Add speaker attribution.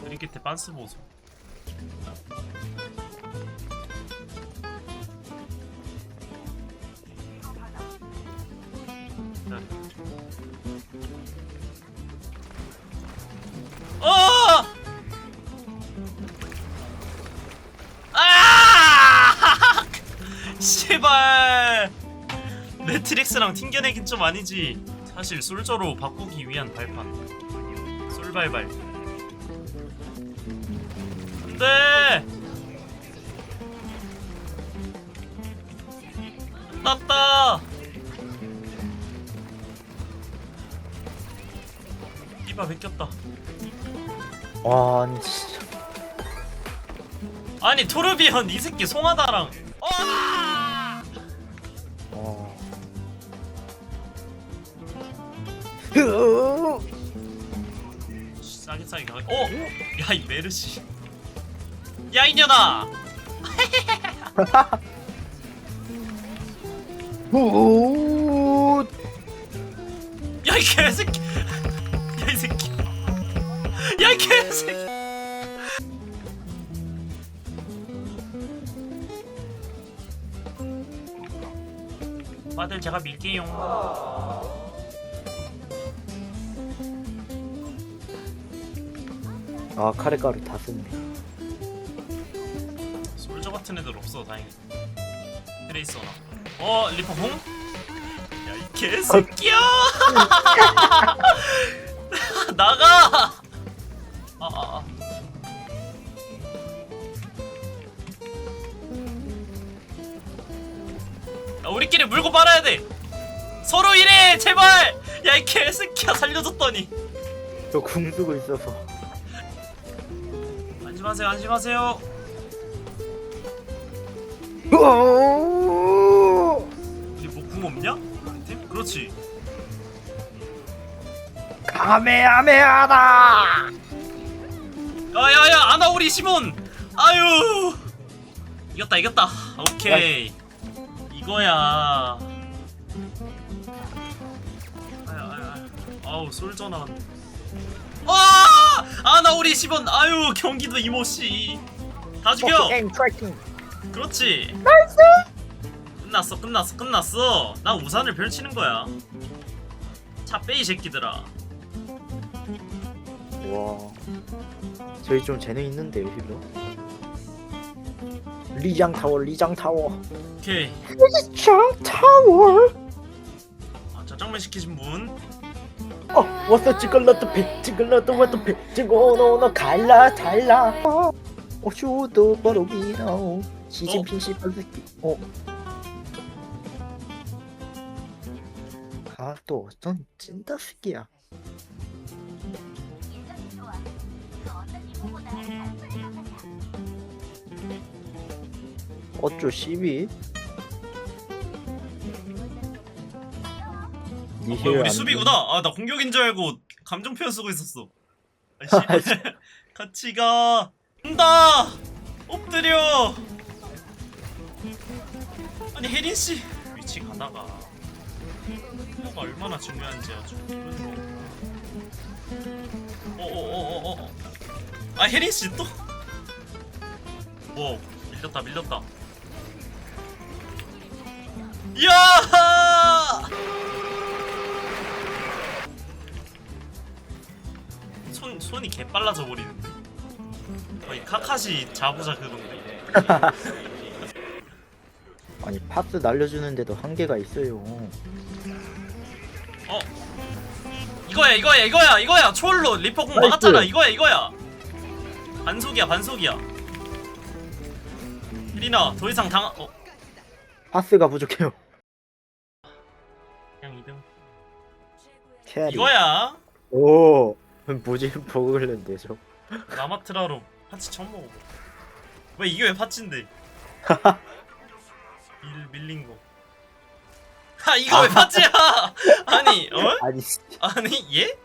Speaker 1: 그린 끝에 빤스 보소 매트릭스랑 튕겨내긴 좀 아니지. 사실 솔저로 바꾸기 위한 발판. 솔발발. 안돼. 끝났다. 이봐 베꼈다.
Speaker 2: 와 아니 진짜
Speaker 1: 아니 토르비언 이 새끼 송하다랑 어! 싸게 싸게 가. 어! 야이 메르시. 야 이년아. 우야이 개새끼. 야이 새끼. 야이 개새끼. 다들 제가 밀게요.
Speaker 2: 아 카레가루 다 썼네
Speaker 1: 솔저 같은 애들 없어 다행히. 트레이서나. 어 리퍼봉? 야이 개새끼야! 나가! 아, 아, 아. 야, 우리끼리 물고 빨아야 돼. 서로 일해, 제발. 야 이 개새끼야 살려줬더니.
Speaker 2: 저 궁 쓰고 있어서
Speaker 1: 안심하세요, 안심하세요. 우리 뭐궁 없냐? 우리 팀? 그렇지.
Speaker 2: 카메하메하다!
Speaker 1: 야야야 아나 우리 시몬 아유! 이겼다 이겼다. 오케이. 이거야. 아야 아야 아우 솔저 나왔네 와 아나 우리 시몬 아유 경기도 이모씨. 다 죽여.
Speaker 2: 게임 트래킹.
Speaker 1: 그렇지. 끝났어 끝났어 끝났어. 나 우산을 펼치는 거야. 차 빼 이 새끼들아.
Speaker 2: 와. 저희 좀 재능 있는데요 힐러 리장 타워 리장 타워.
Speaker 1: 오케이.
Speaker 2: 리장 타워.
Speaker 1: 아, 짜장면 시키신 분
Speaker 2: 어 왔어 찌글러드 배 찌글러드 와도 배 찌고노노 갈라 달라. 어 쇼도 바로 비나오 시진핑 씨발새끼 어. 아또 어떤 찐따새끼야. 어쭈 시비
Speaker 1: 어, 우리 수비구나. 아, 나 공격인 줄 알고 감정 표현 쓰고 있었어. 아. 같이 가. 간다. 엎드려. 아니 혜린 씨 위치 가다가 가 얼마나 중요한지 아주. 어어어어 어. 아 혜린 씨 또. 와 밀렸다 밀렸다. 이야! 손 손이 개 빨라져 버리는데. 거의 카카시 자부자 그건데.
Speaker 2: 아니 파스 날려주는데도 한계가 있어요
Speaker 1: 어. 이거야 이거야 이거야 이거야 초월로 리퍼 공
Speaker 2: 나이스.
Speaker 1: 막았잖아 이거야 이거야. 반속이야 반속이야. 혜린아 더 이상 당 어.
Speaker 2: 파스가 부족해요
Speaker 1: 그냥 2등.
Speaker 2: 캐리
Speaker 1: 이거야.
Speaker 2: 오 뭐지 버글랜데 저
Speaker 1: 라마트라로 파치 처음 먹어. 왜 이게 왜 파치인데? 밀 밀린 거. 하 이거 왜 파치야? 아니 어?
Speaker 2: 아니
Speaker 1: 아니 얘?